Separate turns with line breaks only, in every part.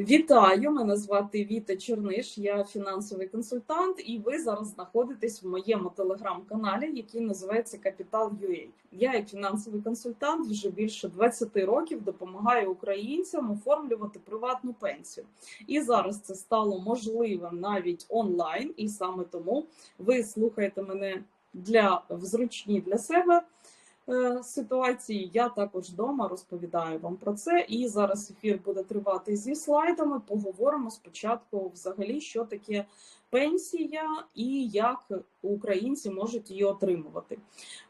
Вітаю! Мене звати Віта Черниш, я фінансовий консультант, і ви зараз знаходитесь в моєму телеграм-каналі, який називається Капітал UA. Я, як фінансовий консультант, вже більше 20 років допомагаю українцям оформлювати приватну пенсію. І зараз це стало можливим навіть онлайн, і саме тому ви слухаєте мене для в зручні для себе ситуації. Я також вдома розповідаю вам про це. І зараз ефір буде тривати зі слайдами. Поговоримо спочатку, взагалі, що таке пенсія і як українці можуть її отримувати.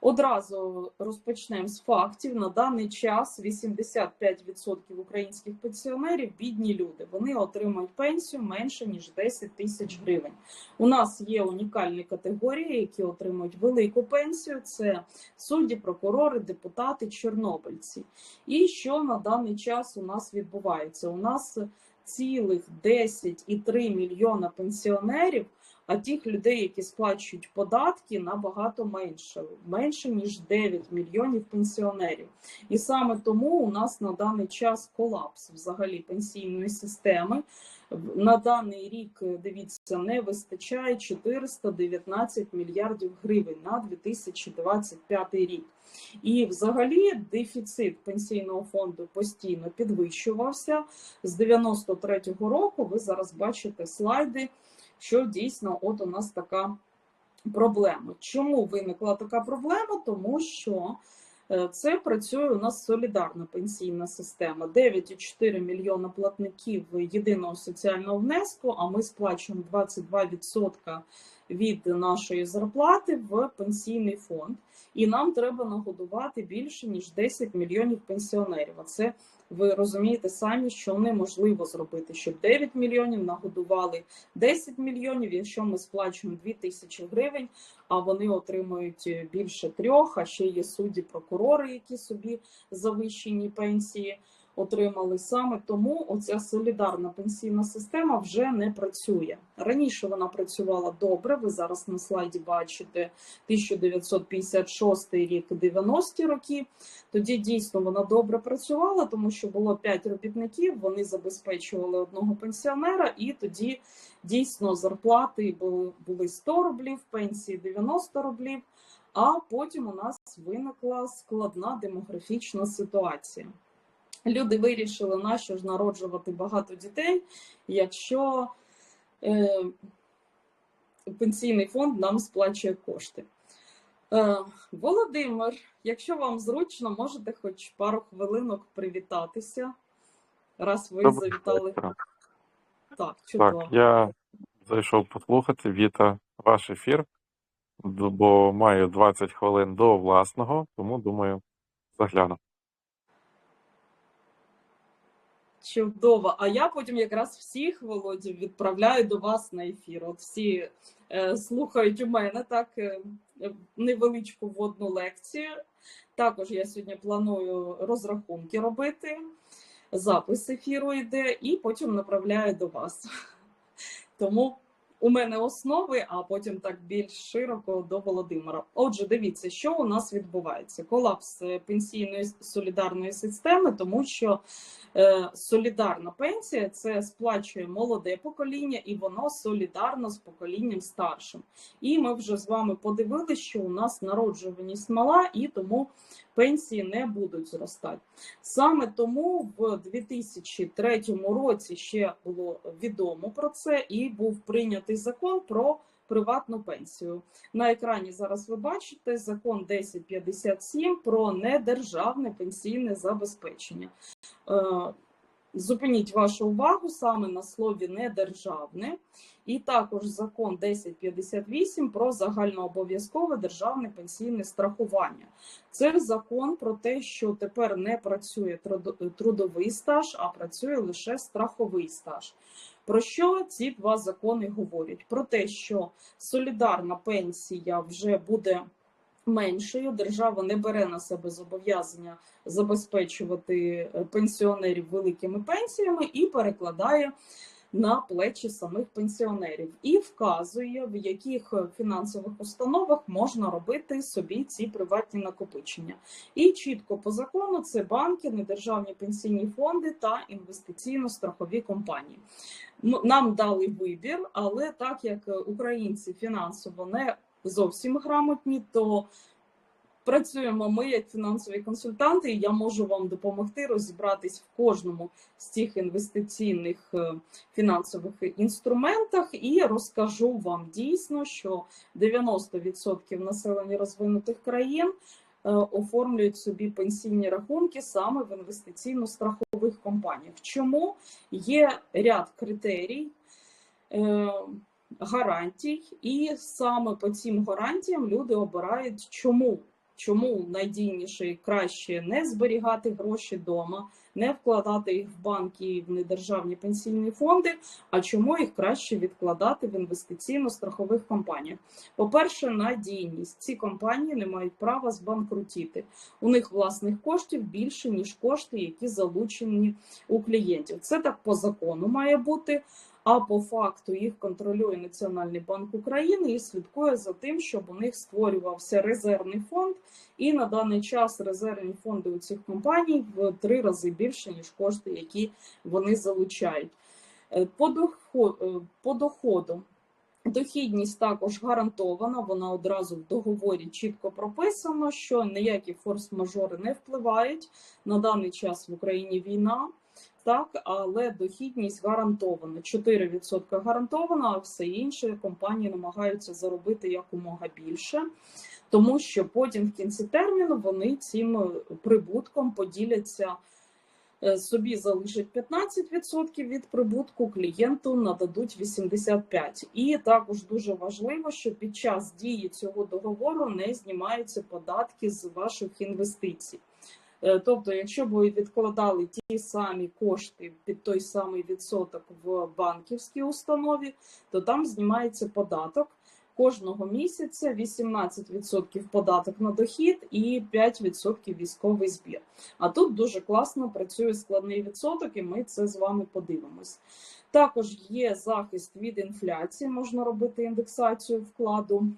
Одразу розпочнемо з фактів. На даний час 85% українських пенсіонерів бідні люди. Вони отримують пенсію менше ніж 10 тисяч гривень. У нас є унікальні категорії, які отримують велику пенсію. Це судді, прокурори, депутати, чорнобильці. І що на даний час у нас відбувається? У нас цілих 10,3 мільйона пенсіонерів. А тих людей, які сплачують податки, набагато менше, менше ніж 9 мільйонів пенсіонерів. І саме тому у нас на даний час колапс взагалі пенсійної системи. На даний рік дивіться не вистачає 419 мільярдів гривень на 2025 рік. І, взагалі, дефіцит пенсійного фонду постійно підвищувався з 93-го року. Ви зараз бачите слайди що дійсно от у нас така проблема. Чому виникла така проблема? Тому що е, це працює у нас солідарна пенсійна система. 9,4 мільйона платників єдиного соціального внеску, а ми сплачуємо 22% від нашої зарплати в пенсійний фонд. І нам треба нагодувати більше ніж 10 мільйонів пенсіонерів. А це ви розумієте самі, що неможливо зробити, щоб 9 мільйонів нагодували 10 мільйонів. Якщо ми сплачуємо 2 тисячі гривень, а вони отримують більше трьох. А ще є судді, прокурори, які собі завищені пенсії отримали саме тому оця солідарна пенсійна система вже не працює. Раніше вона працювала добре. Ви зараз на слайді бачите 1956 рік, 90-ті роки. Тоді дійсно вона добре працювала, тому що було 5 робітників. Вони забезпечували одного пенсіонера, і тоді дійсно зарплати були, були 100 рублів, пенсії 90 рублів. А потім у нас виникла складна демографічна ситуація. Люди вирішили, нащо ж народжувати багато дітей, якщо е, пенсійний фонд нам сплачує кошти. Е, Володимир, якщо вам зручно, можете хоч пару хвилинок привітатися, раз ви
Доброго
завітали. Так, чудово.
Так, я зайшов послухати Віта ваш ефір, бо маю 20 хвилин до власного, тому думаю, загляну.
Чудово. А я потім якраз всіх Володів відправляю до вас на ефір. От всі е, слухають у мене так е, невеличку вводну лекцію. Також я сьогодні планую розрахунки робити, запис ефіру йде, і потім направляю до вас. Тому у мене основи, а потім так більш широко до Володимира. Отже, дивіться, що у нас відбувається: колапс е, пенсійної солідарної системи, тому що е, солідарна пенсія це сплачує молоде покоління, і воно солідарно з поколінням старшим. І ми вже з вами подивилися, що у нас народжуваність мала, і тому пенсії не будуть зростати. Саме тому в 2003 році ще було відомо про це, і був прийнятий закон про приватну пенсію. На екрані зараз ви бачите закон 1057 про недержавне пенсійне забезпечення. Зупиніть вашу увагу саме на слові недержавне, і також закон 1058 про загальнообов'язкове державне пенсійне страхування. Це закон про те, що тепер не працює трудовий стаж, а працює лише страховий стаж. Про що ці два закони говорять? Про те, що солідарна пенсія вже буде меншою, держава не бере на себе зобов'язання забезпечувати е, пенсіонерів великими пенсіями і перекладає на плечі самих пенсіонерів і вказує, в яких фінансових установах можна робити собі ці приватні накопичення. І чітко по закону це банки, недержавні пенсійні фонди та інвестиційно-страхові компанії. Нам дали вибір, але так як українці фінансово не зовсім грамотні, то працюємо ми як фінансові консультанти, і я можу вам допомогти розібратись в кожному з цих інвестиційних е, фінансових інструментах і розкажу вам дійсно, що 90% населення розвинутих країн е, оформлюють собі пенсійні рахунки саме в інвестиційно-страхових компаніях. Чому є ряд критерій? Гарантій, і саме по цим гарантіям люди обирають чому. Чому найдійніше і краще не зберігати гроші вдома, не вкладати їх в банки і в недержавні пенсійні фонди, а чому їх краще відкладати в інвестиційно-страхових компаніях? По-перше, надійність. Ці компанії не мають права збанкрутіти. У них власних коштів більше, ніж кошти, які залучені у клієнтів. Це так по закону має бути. А по факту їх контролює Національний банк України і слідкує за тим, щоб у них створювався резервний фонд. І на даний час резервні фонди у цих компаній в три рази більше, ніж кошти, які вони залучають. Е, е, по доходу. Дохідність також гарантована, вона одразу в договорі чітко прописано, що ніякі форс-мажори не впливають. На даний час в Україні війна, так, але дохідність гарантована. 4% гарантована, а все інше компанії намагаються заробити якомога більше, тому що потім в кінці терміну вони цим прибутком поділяться. е, Собі залишать 15% від прибутку, клієнту нададуть 85%. І також дуже важливо, що під час дії цього договору не знімаються податки з ваших інвестицій. Е, Тобто, якщо б ви відкладали ті самі кошти під той самий відсоток в банківській установі, то там знімається податок кожного місяця 18% податок на дохід і 5% військовий збір. А тут дуже класно працює складний відсоток, і ми це з вами подивимось. Також є захист від інфляції, можна робити індексацію вкладу.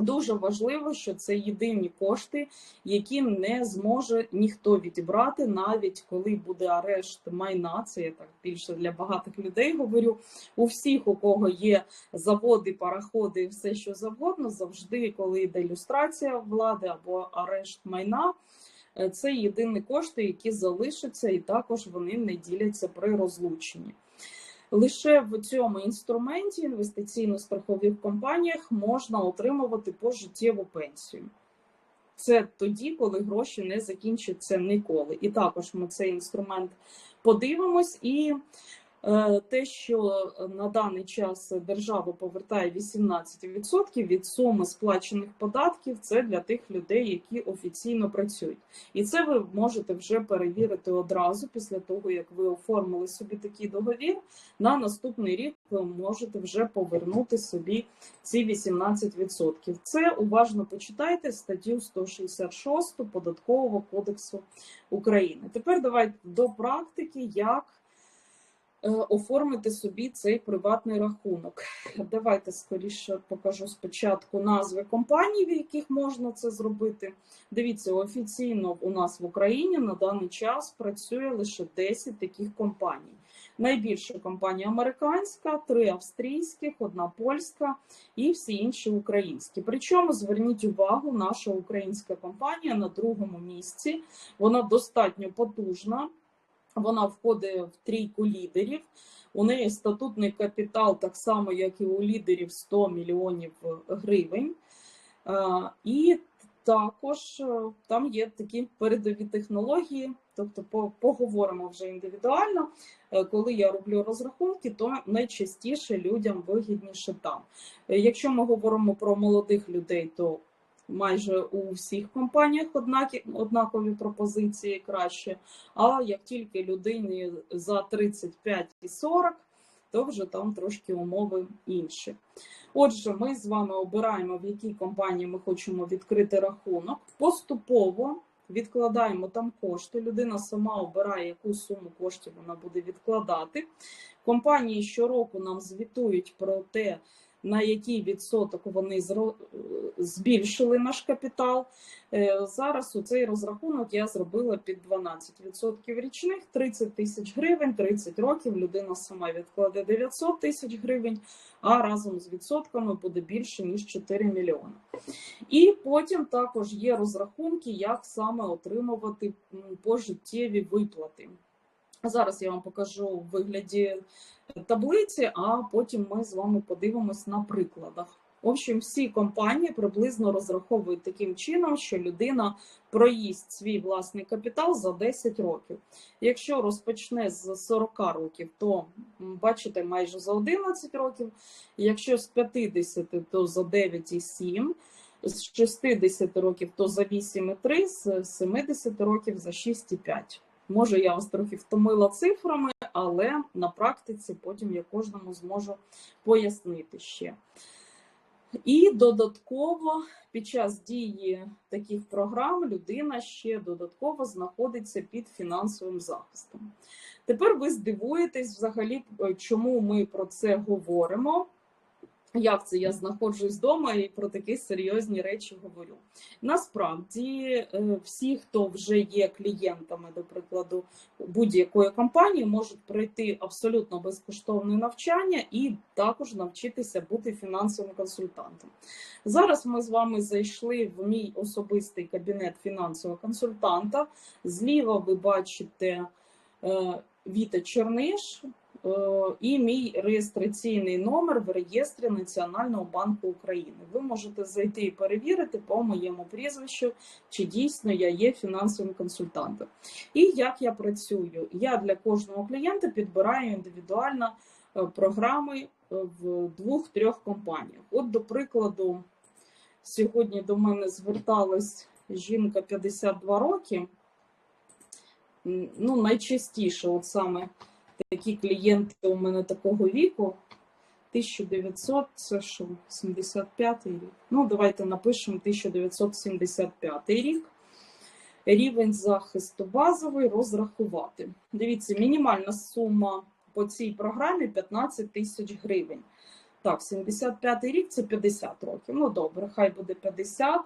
Дуже важливо, що це єдині кошти, які не зможе ніхто відібрати, навіть коли буде арешт майна. Це я так більше для багатих людей говорю. У всіх, у кого є заводи, параходи все, що завгодно, завжди, коли йде люстрація влади або арешт майна. е, Це єдині кошти, які залишаться, і також вони не діляться при розлученні. Лише в цьому інструменті інвестиційно-страхових компаніях можна отримувати пожиттєву пенсію. Це тоді, коли гроші не закінчаться ніколи. І також ми цей інструмент подивимось. І те, що на даний час держава повертає 18% від суми сплачених податків, це для тих людей, які офіційно працюють. І це ви можете вже перевірити одразу після того, як ви оформили собі такий договір. На наступний рік ви можете вже повернути собі ці 18%. Це уважно почитайте статтю 166 Податкового кодексу України. Тепер давайте до практики, як е, оформити собі цей приватний рахунок. Давайте скоріше покажу спочатку назви компаній, в яких можна це зробити. Дивіться, офіційно у нас в Україні на даний час працює лише 10 таких компаній. Найбільша компанія американська, три австрійських, одна польська і всі інші українські. Причому зверніть увагу, наша українська компанія на другому місці. Вона достатньо потужна. Вона входить в трійку лідерів. У неї статутний капітал, так само як і у лідерів 100 мільйонів гривень. Е, І також е, там є такі передові технології. Тобто, поговоримо вже індивідуально. Е, Коли я роблю розрахунки, то найчастіше людям вигідніше там. Якщо ми говоримо про молодих людей, то майже у всіх компаніях однакі, однакові пропозиції краще. А як тільки людині за 35 і 40, то вже там трошки умови інші. Отже, ми з вами обираємо, в якій компанії ми хочемо відкрити рахунок. Поступово відкладаємо там кошти. Людина сама обирає, яку суму коштів вона буде відкладати. Компанії щороку нам звітують про те, на який відсоток вони збільшили наш капітал. Е, Зараз у цей розрахунок я зробила під 12% річних, 30 тисяч гривень, 30 років. Людина сама відкладе 900 тисяч гривень, а разом з відсотками буде більше ніж 4 мільйони. І потім також є розрахунки, як саме отримувати пожиттєві виплати. Зараз я вам покажу в вигляді таблиці, а потім ми з вами подивимось на прикладах. В общем, всі компанії приблизно розраховують таким чином, що людина проїсть свій власний капітал за 10 років. Якщо розпочне з 40 років, то бачите майже за 11 років. Якщо з 50, то за 9,7. З 60 років то за 8,3, з 70 років за 6,5. Може, я вас трохи втомила цифрами, але на практиці потім я кожному зможу пояснити ще. І додатково під час дії таких програм людина ще додатково знаходиться під фінансовим захистом. Тепер ви здивуєтесь взагалі, е, чому ми про це говоримо. Як це я знаходжусь вдома і про такі серйозні речі говорю? Насправді, е, всі, хто вже є клієнтами, до прикладу, будь-якої компанії, можуть пройти абсолютно безкоштовне навчання і також навчитися бути фінансовим консультантом. Зараз ми з вами зайшли в мій особистий кабінет фінансового консультанта. Зліва ви бачите е, Віта Черниш. Е, і мій реєстраційний номер в реєстрі Національного банку України. Ви можете зайти і перевірити по моєму прізвищу, чи дійсно я є фінансовим консультантом. І як я працюю? Я для кожного клієнта підбираю індивідуально е, програми е, в двох-трьох компаніях. От, до прикладу, сьогодні до мене зверталась жінка 52 роки. Ну, найчастіше, от саме такі клієнти у мене такого віку. 1900, це що, 75 рік. Ну, давайте напишемо 1975 рік. Рівень захисту базовий розрахувати. Дивіться, мінімальна сума по цій програмі 15 тисяч гривень. Так, 75 рік це 50 років. Ну, добре, хай буде 50.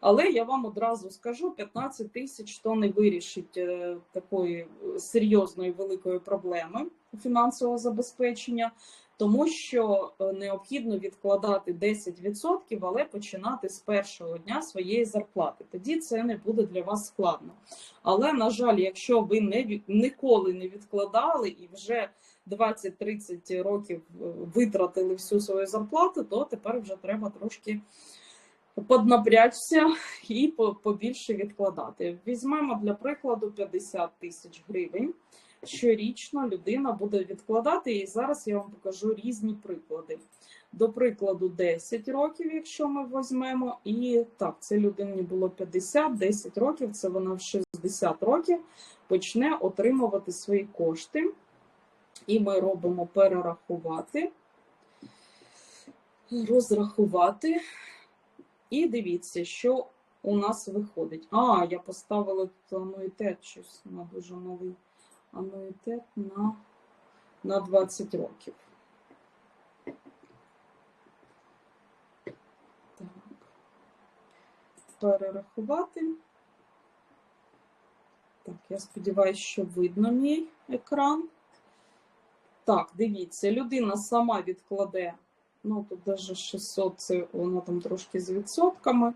Але я вам одразу скажу: 15 тисяч то не вирішить е, такої серйозної великої проблеми фінансового забезпечення, тому що е, необхідно відкладати 10%, але починати з першого дня своєї зарплати. Тоді це не буде для вас складно. Але, на жаль, якщо ви не ніколи не відкладали і вже 20-30 років е, витратили всю свою зарплату, то тепер вже треба трошки поднапрячься і побільше відкладати. Візьмемо для прикладу 50 тисяч гривень. Щорічно людина буде відкладати, і зараз я вам покажу різні приклади. До прикладу, 10 років, якщо ми візьмемо, і так, це людині було 50, 10 років, це вона в 60 років почне отримувати свої кошти. І ми робимо перерахувати, розрахувати. І дивіться, що у нас виходить. А, я поставила тут ануїтет щось на дуже новий ануїтет на, на 20 років. Так. Перерахувати. Так, я сподіваюся, що видно мій екран. Так, дивіться, людина сама відкладе ну тут даже 600, це воно там трошки з відсотками.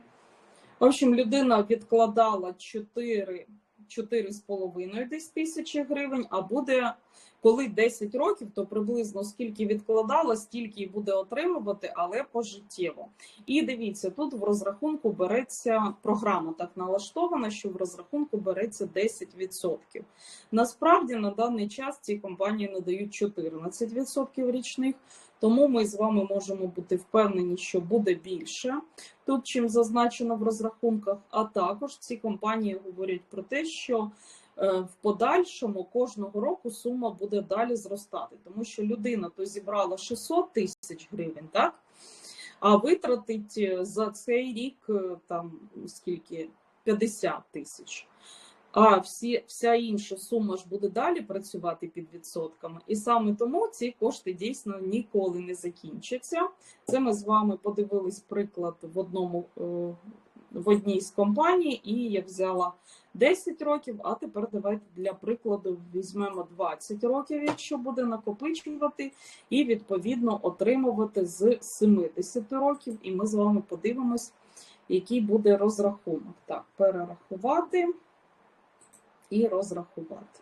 В общем, людина відкладала 4, 4,5 десь тисячі гривень, а буде, коли 10 років, то приблизно скільки відкладала, стільки і буде отримувати, але пожиттєво. І дивіться, тут в розрахунку береться програма так налаштована, що в розрахунку береться 10%. Насправді на даний час ці компанії надають 14% річних. Тому ми з вами можемо бути впевнені, що буде більше тут, чим зазначено в розрахунках. А також ці компанії говорять про те, що е, в подальшому кожного року сума буде далі зростати, тому що людина то зібрала 600 тисяч гривень, так? А витратить е, за цей рік е, там скільки 50 тисяч. А всі, вся інша сума ж буде далі працювати під відсотками. І саме тому ці кошти дійсно ніколи не закінчаться. Це ми з вами подивились приклад в одному е, в одній з компаній, і я взяла 10 років. А тепер давайте для прикладу візьмемо 20 років, якщо буде накопичувати, і відповідно отримувати з 70 років. І ми з вами подивимось, який буде розрахунок. Так, перерахувати і розрахувати.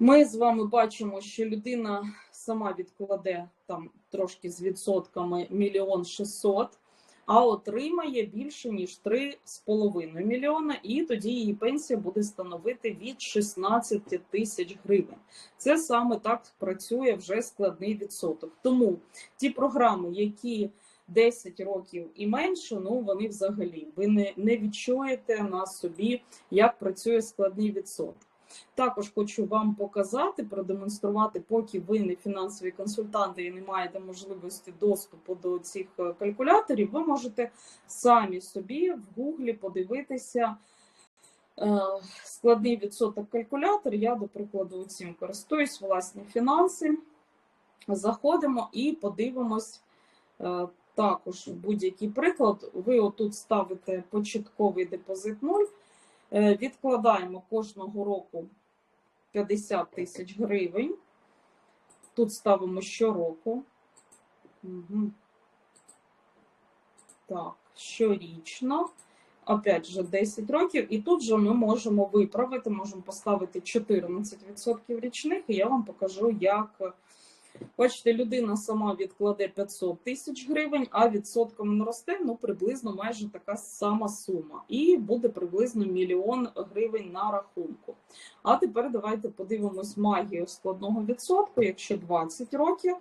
Ми з вами бачимо, що людина сама відкладе там трошки з відсотками мільйон шістсот, а отримає більше ніж 3,5 мільйона, і тоді її пенсія буде становити від 16 тисяч гривень. Це саме так працює вже складний відсоток. Тому ті програми, які 10 років і менше, ну вони взагалі ви не, не відчуєте на собі, як працює складний відсоток. Також хочу вам показати, продемонструвати, поки ви не фінансові консультанти і не маєте можливості доступу до цих е, калькуляторів, ви можете самі собі в Гуглі подивитися е, складний відсоток калькулятор. Я, до прикладу, цим користуюсь власні фінанси. Заходимо і подивимось е, також будь-який приклад. Ви отут ставите початковий депозит 0. Е, Відкладаємо кожного року 50 тисяч гривень. Тут ставимо щороку. Угу. Так, щорічно. Опять же, 10 років. І тут же ми можемо виправити, можемо поставити 14% річних, і я вам покажу, як. Бачите, людина сама відкладе 500 тисяч гривень, а відсотками наросте ну, приблизно майже така сама сума. І буде приблизно мільйон гривень на рахунку. А тепер давайте подивимось магію складного відсотку. Якщо 20 років,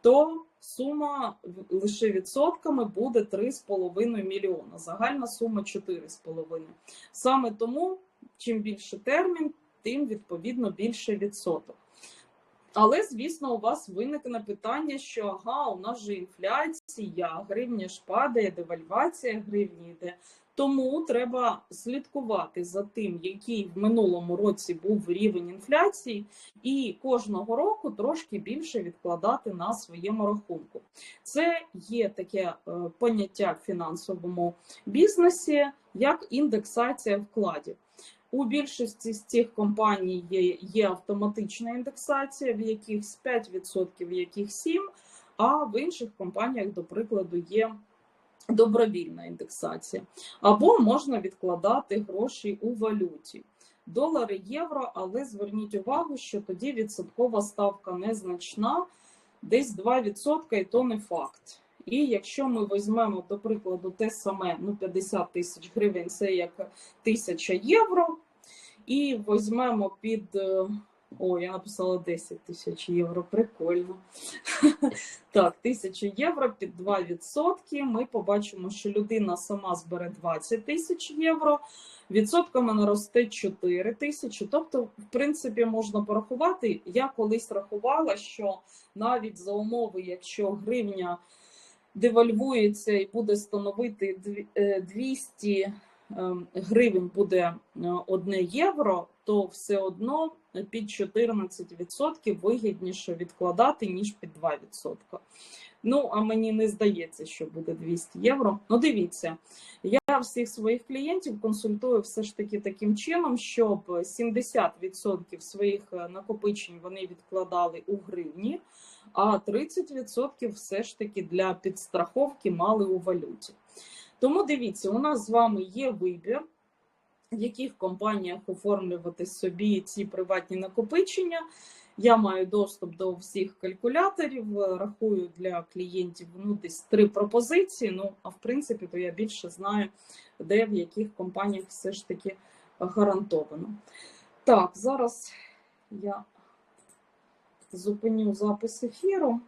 то сума лише відсотками буде 3,5 мільйона. Загальна сума 4,5. Саме тому, чим більше термін, тим відповідно більше відсоток. Але, звісно, у вас виникне питання, що ага, у нас же інфляція, гривня ж падає, девальвація гривні йде. Тому треба слідкувати за тим, який в минулому році був рівень інфляції, і кожного року трошки більше відкладати на своєму рахунку. Це є таке е, поняття в фінансовому бізнесі, як індексація вкладів. У більшості з цих компаній є, є автоматична індексація, в якихось 5%, в яких 7%, а в інших компаніях, до прикладу, є добровільна індексація. Або можна відкладати гроші у валюті. Долари, євро, але зверніть увагу, що тоді відсоткова ставка незначна, десь 2%, і то не факт. І якщо ми візьмемо, до прикладу, те саме, ну 50 тисяч гривень, це як 1000 євро, і візьмемо під. е, О, я написала 10 тисяч євро, прикольно. Так, 1000 євро під 2%. Ми побачимо, що людина сама збере 20 тисяч євро, відсотками наросте 4 тисячі. Тобто, в принципі, можна порахувати. Я колись рахувала, що навіть за умови, якщо гривня девальвується і буде становити е, 200 ем, гривень буде е, 1 євро, то все одно під 14% вигідніше відкладати, ніж під 2%. Ну, а мені не здається, що буде 200 євро. Ну, дивіться, я всіх своїх клієнтів консультую все ж таки таким чином, щоб 70% своїх е, накопичень вони відкладали у гривні, а 30% все ж таки для підстраховки мали у валюті. Тому дивіться, у нас з вами є вибір, в яких компаніях оформлювати собі ці приватні накопичення. Я маю доступ до всіх калькуляторів, рахую для клієнтів ну, десь три пропозиції. Ну, а в принципі, то я більше знаю, де в яких компаніях все ж таки гарантовано. Так, зараз я зупиню запис ефіру.